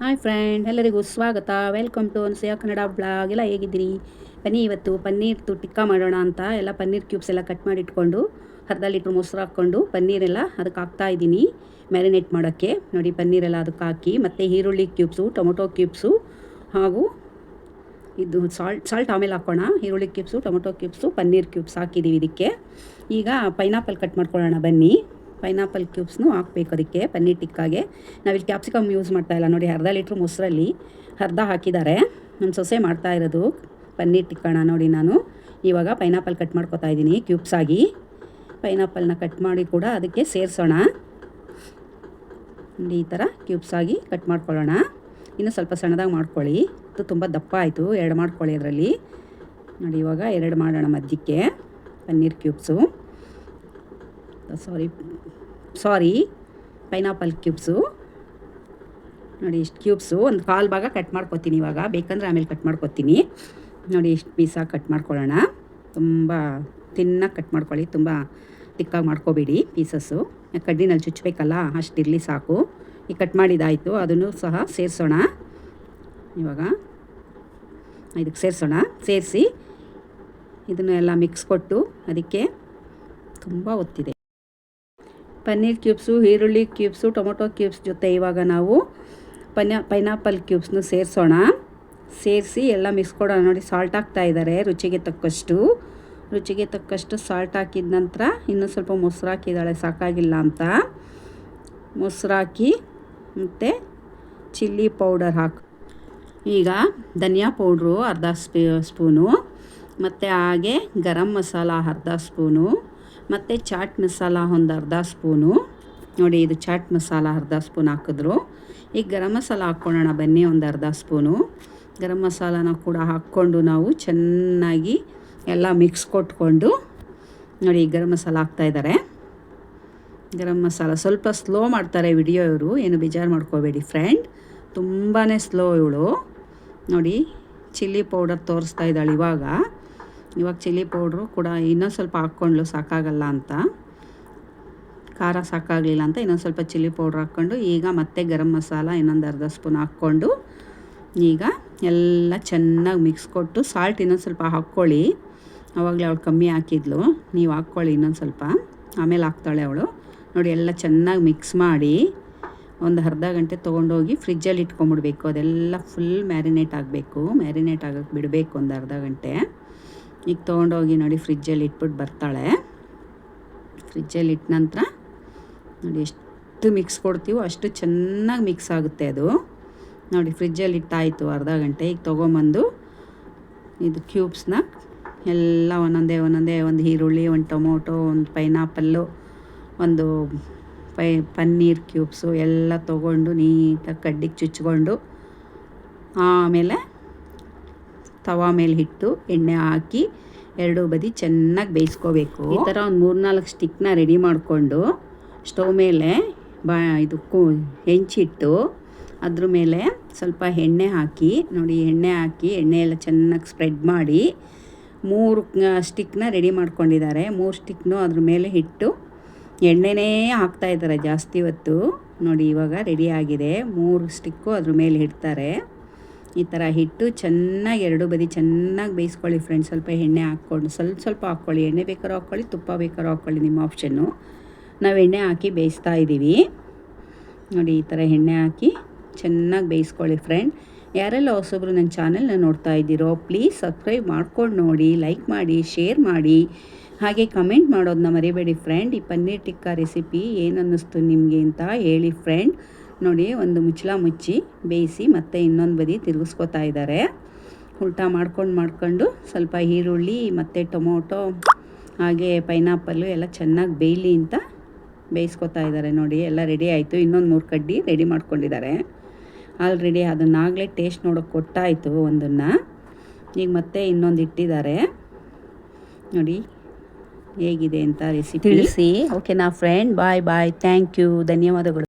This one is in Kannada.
ಹಾಯ್ ಫ್ರೆಂಡ್ ಎಲ್ಲರಿಗೂ ಸ್ವಾಗತ. ವೆಲ್ಕಮ್ ಟು ಅನ್ಸಯ ಕನ್ನಡ ಬ್ಲಾಗ್ ಎಲ್ಲ ಹೇಗಿದ್ದೀರಿ? ಬನ್ನಿ ಇವತ್ತು ಪನ್ನೀರ್ದು ಟಿಕ್ಕಾ ಮಾಡೋಣ ಅಂತ ಎಲ್ಲ ಪನ್ನೀರ್ ಕ್ಯೂಬ್ಸ್ ಎಲ್ಲ ಕಟ್ ಮಾಡಿ ಇಟ್ಕೊಂಡು ಅರ್ಧ ಲೀಟ್ರ್ ಮೊಸರು ಹಾಕ್ಕೊಂಡು ಪನ್ನೀರೆಲ್ಲ ಅದಕ್ಕೆ ಹಾಕ್ತಾ ಇದ್ದೀನಿ. ಮ್ಯಾರಿನೇಟ್ ಮಾಡೋಕ್ಕೆ. ನೋಡಿ ಪನ್ನೀರೆಲ್ಲ ಅದಕ್ಕೆ ಹಾಕಿ, ಮತ್ತು ಈರುಳ್ಳಿ ಕ್ಯೂಬ್ಸು ಟೊಮೊಟೊ ಕ್ಯೂಬ್ಸು ಹಾಗೂ ಇದು ಸಾಲ್ಟ್ ಸಾಲ್ಟ್ ಆಮೇಲೆ ಹಾಕೋಣ. ಈರುಳ್ಳಿ cubes tomato cubes paneer cubes ಹಾಕಿದ್ದೀವಿ ಇದಕ್ಕೆ. ಈಗ ಪೈನಾಪಲ್ ಕಟ್ ಮಾಡ್ಕೊಳ್ಳೋಣ ಬನ್ನಿ. ಪೈನಾಪಲ್ ಕ್ಯೂಬ್ಸ್ನು ಹಾಕ್ಬೇಕು ಅದಕ್ಕೆ, ಪನ್ನೀರ್ ಟಿಕ್ಕಾಗೆ. ನಾವಿಲ್ಲಿ ಕ್ಯಾಪ್ಸಿಕಮ್ ಯೂಸ್ ಮಾಡ್ತಾ ಇಲ್ಲ. ನೋಡಿ, ಅರ್ಧ ಲೀಟ್ರ್ ಮೊಸರಲ್ಲಿ ಅರ್ಧ ಹಾಕಿದ್ದಾರೆ. ನಮ್ಮ ಸೊಸೆ ಮಾಡ್ತಾ ಇರೋದು ಪನ್ನೀರ್ ಟಿಕ್ಕಣ ನೋಡಿ ನಾನು. ಇವಾಗ ಪೈನಾಪಲ್ ಕಟ್ ಮಾಡ್ಕೊತಾ ಇದ್ದೀನಿ ಕ್ಯೂಬ್ಸ್ ಆಗಿ. ಪೈನಾಪಲ್ನ ಕಟ್ ಮಾಡಿ ಕೂಡ ಅದಕ್ಕೆ ಸೇರಿಸೋಣ. ನೋಡಿ, ಈ ಥರ ಕ್ಯೂಬ್ಸ್ ಆಗಿ ಕಟ್ ಮಾಡ್ಕೊಳ್ಳೋಣ. ಇನ್ನು ಸ್ವಲ್ಪ ಸಣ್ಣದಾಗಿ ಮಾಡ್ಕೊಳ್ಳಿ. ಅದು ತುಂಬ ದಪ್ಪ ಆಯಿತು. ಎರಡು ಮಾಡ್ಕೊಳ್ಳಿ ಅದರಲ್ಲಿ. ನೋಡಿ, ಇವಾಗ ಎರಡು ಮಾಡೋಣ ಮಧ್ಯಕ್ಕೆ. Paneer cubes sorry. Sorry, pineapple cubes. ನೋಡಿ ಇಷ್ಟು ಕ್ಯೂಬ್ಸು, ಒಂದು ಕಾಲು ಭಾಗ ಕಟ್ ಮಾಡ್ಕೊತೀನಿ ಇವಾಗ. ಬೇಕಂದರೆ ಆಮೇಲೆ ಕಟ್ ಮಾಡ್ಕೊತೀನಿ. ನೋಡಿ ಇಷ್ಟು ಪೀಸಾಗಿ ಕಟ್ ಮಾಡ್ಕೊಳ್ಳೋಣ. ತುಂಬ ತಿನ್ನಾಗಿ ಕಟ್ ಮಾಡ್ಕೊಳ್ಳಿ, ತುಂಬ ತಿಕ್ಕಾಗಿ ಮಾಡ್ಕೋಬೇಡಿ ಪೀಸಸ್ಸು. ಕಡ್ಡಿನಲ್ಲಿ ಚುಚ್ಚಬೇಕಲ್ಲ ಅಷ್ಟಿರಲಿ ಸಾಕು. ಈ ಕಟ್ ಮಾಡಿದಾಯಿತು, ಅದನ್ನು ಸಹ ಸೇರಿಸೋಣ. ಇವಾಗ ಇದಕ್ಕೆ ಸೇರಿಸೋಣ. ಸೇರಿಸಿ ಇದನ್ನು ಎಲ್ಲ ಮಿಕ್ಸ್ ಕೊಟ್ಟು, ಅದಕ್ಕೆ ತುಂಬ ಒತ್ತಿದೆ. ಪನ್ನೀರ್ ಕ್ಯೂಬ್ಸು, ಈರುಳ್ಳಿ ಕ್ಯೂಬ್ಸು, ಟೊಮೊಟೊ ಕ್ಯೂಬ್ಸ್ ಜೊತೆ ಇವಾಗ ನಾವು ಪನ್ಯಾ, ಪೈನಾಪಲ್ ಕ್ಯೂಬ್ಸ್ನ ಸೇರಿಸೋಣ. ಸೇರಿಸಿ ಎಲ್ಲ ಮಿಕ್ಸ್ ಕೊಡೋಣ. ನೋಡಿ ಸಾಲ್ಟ್ ಹಾಕ್ತಾ ಇದ್ದಾರೆ. ರುಚಿಗೆ ತಕ್ಕಷ್ಟು. ರುಚಿಗೆ ತಕ್ಕಷ್ಟು ಸಾಲ್ಟ್ ಹಾಕಿದ ನಂತರ ಇನ್ನೂ ಸ್ವಲ್ಪ ಮೊಸರು ಹಾಕಿದ್ದಾಳೆ. ಸಾಕಾಗಿಲ್ಲ ಅಂತ. ಮೊಸರು ಹಾಕಿ ಮತ್ತು ಚಿಲ್ಲಿ ಪೌಡರ್ ಹಾಕಿ, ಈಗ ಧನಿಯಾ ಪೌಡ್ರು ಅರ್ಧ ಸ್ಪೀ, ಸ್ಪೂನು, ಮತ್ತು ಹಾಗೆ ಗರಂ ಮಸಾಲ ಅರ್ಧ ಸ್ಪೂನು. ಮತ್ತು ಚಾಟ್ ಮಸಾಲ ಒಂದು ಅರ್ಧ ಸ್ಪೂನು. ನೋಡಿ, ಇದು ಚಾಟ್ ಮಸಾಲ ಅರ್ಧ ಸ್ಪೂನ್ ಹಾಕಿದ್ರು. ಈಗ ಗರಂ ಮಸಾಲ ಹಾಕ್ಕೊಳ್ಳೋಣ ಬನ್ನಿ, ಒಂದು ಅರ್ಧ ಸ್ಪೂನು. ಗರಂ ಮಸಾಲನ ಕೂಡ ಹಾಕ್ಕೊಂಡು ನಾವು ಚೆನ್ನಾಗಿ ಎಲ್ಲ ಮಿಕ್ಸ್ ಕೊಟ್ಕೊಂಡು, ನೋಡಿ ಗರಂ ಮಸಾಲ ಹಾಕ್ತಾಯಿದ್ದಾರೆ ಗರಂ ಮಸಾಲ ಸ್ವಲ್ಪ ಸ್ಲೋ ಮಾಡ್ತಾರೆ ವಿಡಿಯೋ ಇವರು, ಏನು ಬೇಜಾರು ಮಾಡ್ಕೋಬೇಡಿ ಫ್ರೆಂಡ್. ತುಂಬಾ ಸ್ಲೋ ಇವಳು. ನೋಡಿ, ಚಿಲ್ಲಿ ಪೌಡರ್ ತೋರಿಸ್ತಾ ಇದ್ದಾಳೆ ಇವಾಗ. ಇವಾಗ ಚಿಲ್ಲಿ ಪೌಡ್ರು ಕೂಡ ಇನ್ನೊಂದು ಸ್ವಲ್ಪ ಹಾಕ್ಕೊಂಡ್ಲು ಸಾಕಾಗಲ್ಲ ಅಂತ. ಖಾರ ಸಾಕಾಗಲಿಲ್ಲ ಅಂತ ಇನ್ನೊಂದು ಸ್ವಲ್ಪ ಚಿಲ್ಲಿ ಪೌಡ್ರ್ ಹಾಕ್ಕೊಂಡು ಈಗ ಮತ್ತೆ ಗರಂ ಮಸಾಲ ಇನ್ನೊಂದು ಅರ್ಧ ಸ್ಪೂನ್ ಹಾಕ್ಕೊಂಡು ಈಗ ಎಲ್ಲ ಚೆನ್ನಾಗಿ ಮಿಕ್ಸ್ ಕೊಟ್ಟು ಸಾಲ್ಟ್ ಇನ್ನೊಂದು ಸ್ವಲ್ಪ ಹಾಕ್ಕೊಳ್ಳಿ. ಆವಾಗಲೇ ಅವಳು ಕಮ್ಮಿ ಹಾಕಿದ್ಲು. ನೀವು ಹಾಕ್ಕೊಳ್ಳಿ ಇನ್ನೊಂದು ಸ್ವಲ್ಪ. ಆಮೇಲೆ ಹಾಕ್ತಾಳೆ ಅವಳು. ನೋಡಿ ಎಲ್ಲ ಚೆನ್ನಾಗಿ ಮಿಕ್ಸ್ ಮಾಡಿ ಒಂದು ಅರ್ಧ ಗಂಟೆ ತೊಗೊಂಡೋಗಿ ಫ್ರಿಜ್ಜಲ್ಲಿ ಇಟ್ಕೊಂಬಿಡ್ಬೇಕು. ಅದೆಲ್ಲ ಫುಲ್ ಮ್ಯಾರಿನೇಟ್ ಆಗಬೇಕು. ಮ್ಯಾರಿನೇಟ್ ಆಗೋಕೆ ಬಿಡಬೇಕು ಒಂದು ಅರ್ಧ ಗಂಟೆ. ಈಗ ತೊಗೊಂಡೋಗಿ ನೋಡಿ, ಫ್ರಿಜ್ಜಲ್ಲಿ ಇಟ್ಬಿಟ್ಟು ಬರ್ತಾಳೆ. ಫ್ರಿಜ್ಜಲ್ಲಿ ಇಟ್ಟ ನಂತರ ನೋಡಿ ಎಷ್ಟು ಮಿಕ್ಸ್ ಕೊಡ್ತೀವೋ ಅಷ್ಟು ಚೆನ್ನಾಗಿ ಮಿಕ್ಸ್ ಆಗುತ್ತೆ ಅದು. ನೋಡಿ, ಫ್ರಿಜ್ಜಲ್ಲಿ ಇಟ್ಟಾಯಿತು ಅರ್ಧ ಗಂಟೆ. ಈಗ ತೊಗೊಂಬಂದು ಇದು ಕ್ಯೂಬ್ಸ್ನ ಎಲ್ಲ ಒಂದೊಂದೇ ಒಂದೊಂದೇ, ಒಂದು ಈರುಳ್ಳಿ, ಒಂದು ಟೊಮೊಟೊ, ಒಂದು ಪೈನಾಪಲ್ಲು, ಒಂದು ಪೈ, ಪನ್ನೀರ್ ಕ್ಯೂಬ್ಸು ಎಲ್ಲ ತೊಗೊಂಡು ನೀಟಾಗಿ ಕಡ್ಡಿಗೆ ಚುಚ್ಕೊಂಡು ಆಮೇಲೆ ತವಾ ಮೇಲೆ ಇಟ್ಟು ಎಣ್ಣೆ ಹಾಕಿ ಎರಡು ಬದಿ ಚೆನ್ನಾಗಿ ಬೇಯಿಸ್ಕೋಬೇಕು. ಈ ಥರ ಒಂದು ಮೂರ್ನಾಲ್ಕು ಸ್ಟಿಕ್ನ ರೆಡಿ ಮಾಡಿಕೊಂಡು ಸ್ಟವ್ ಮೇಲೆ ಬಾ, ಇದು ಹೆಂಚಿ ಹೆಂಚಿಟ್ಟು ಅದ್ರ ಮೇಲೆ ಸ್ವಲ್ಪ ಎಣ್ಣೆ ಹಾಕಿ, ನೋಡಿ ಎಣ್ಣೆ ಹಾಕಿ, ಎಣ್ಣೆ ಎಲ್ಲ ಚೆನ್ನಾಗಿ ಸ್ಪ್ರೆಡ್ ಮಾಡಿ ಮೂರು ಸ್ಟಿಕ್ನ ರೆಡಿ ಮಾಡ್ಕೊಂಡಿದ್ದಾರೆ. ಮೂರು ಸ್ಟಿಕ್ನು ಅದ್ರ ಮೇಲೆ ಇಟ್ಟು ಎಣ್ಣೆನೇ ಹಾಕ್ತಾಯಿದ್ದಾರೆ ಜಾಸ್ತಿ ಹೊತ್ತು. ನೋಡಿ ಇವಾಗ ರೆಡಿ ಆಗಿದೆ. ಮೂರು ಸ್ಟಿಕ್ಕು ಅದ್ರ ಮೇಲೆ ಇಡ್ತಾರೆ. ಈ ಥರ ಹಿಟ್ಟು ಚೆನ್ನಾಗಿ ಎರಡು ಬದಿ ಚೆನ್ನಾಗಿ ಬೇಯಿಸ್ಕೊಳ್ಳಿ ಫ್ರೆಂಡ್ಸ್ ಸ್ವಲ್ಪ ಎಣ್ಣೆ ಹಾಕ್ಕೊಂಡು, ಸ್ವಲ್ಪ ಸ್ವಲ್ಪ ಹಾಕ್ಕೊಳ್ಳಿ. ಎಣ್ಣೆ ಬೇಕಾದ್ರೂ ಹಾಕ್ಕೊಳ್ಳಿ, ತುಪ್ಪ ಬೇಕಾದ್ರೂ ಹಾಕ್ಕೊಳ್ಳಿ ನಿಮ್ಮ ಆಪ್ಷನ್ನು ನಾವು ಎಣ್ಣೆ ಹಾಕಿ ಬೇಯಿಸ್ತಾ ಇದ್ದೀವಿ ನೋಡಿ, ಈ ಥರ ಎಣ್ಣೆ ಹಾಕಿ ಚೆನ್ನಾಗಿ ಬೇಯಿಸ್ಕೊಳ್ಳಿ ಫ್ರೆಂಡ್ ಯಾರೆಲ್ಲ ಹೊಸೊಬ್ರು ನನ್ನ ಚಾನೆಲ್ನ ನೋಡ್ತಾ ಇದ್ದೀರೋ ಪ್ಲೀಸ್ ಸಬ್ಸ್ಕ್ರೈಬ್ ಮಾಡ್ಕೊಂಡು ನೋಡಿ ಲೈಕ್ ಮಾಡಿ ಶೇರ್ ಮಾಡಿ. ಹಾಗೆ ಕಮೆಂಟ್ ಮಾಡೋದನ್ನ ಮರಿಬೇಡಿ ಫ್ರೆಂಡ್ ಈ ಪನ್ನೀರ್ ಟಿಕ್ಕಾ ರೆಸಿಪಿ ಏನು ಅನ್ನಿಸ್ತು ನಿಮಗೆ ಅಂತ ಹೇಳಿ ಫ್ರೆಂಡ್ ನೋಡಿ, ಒಂದು ಮುಚ್ಚಳ ಮುಚ್ಚಿ ಬೇಯಿಸಿ ಮತ್ತೆ ಇನ್ನೊಂದು ಬದಿ ತಿರುಗಿಸ್ಕೊತಾ ಇದ್ದಾರೆ. ಉಲ್ಟಾ ಮಾಡ್ಕೊಂಡು ಮಾಡ್ಕೊಂಡು ಸ್ವಲ್ಪ ಈರುಳ್ಳಿ, ಮತ್ತು ಟೊಮೊಟೊ, ಹಾಗೆ ಪೈನಾಪಲ್ಲು ಎಲ್ಲ ಚೆನ್ನಾಗಿ ಬೇಯಲಿ ಅಂತ ಬೇಯಿಸ್ಕೊತಾ ಇದ್ದಾರೆ ನೋಡಿ. ಎಲ್ಲ ರೆಡಿ ಆಯಿತು. ಇನ್ನೊಂದು ಮೂರು ಕಡ್ಡಿ ರೆಡಿ ಮಾಡ್ಕೊಂಡಿದ್ದಾರೆ. ಆಲ್ರೆಡಿ ಅದನ್ನಾಗಲೇ ಟೇಸ್ಟ್ ನೋಡೋಕೆ ಕೊಟ್ಟಾಯಿತು ಒಂದನ್ನು. ಈಗ ಮತ್ತೆ ಇನ್ನೊಂದು ಇಟ್ಟಿದ್ದಾರೆ. ನೋಡಿ, ಹೇಗಿದೆ ಅಂತ ರೆಸಿಪಿ ತಿಳಿಸಿ. ಓಕೆನಾ friend bye bye thank you ಧನ್ಯವಾದಗಳು.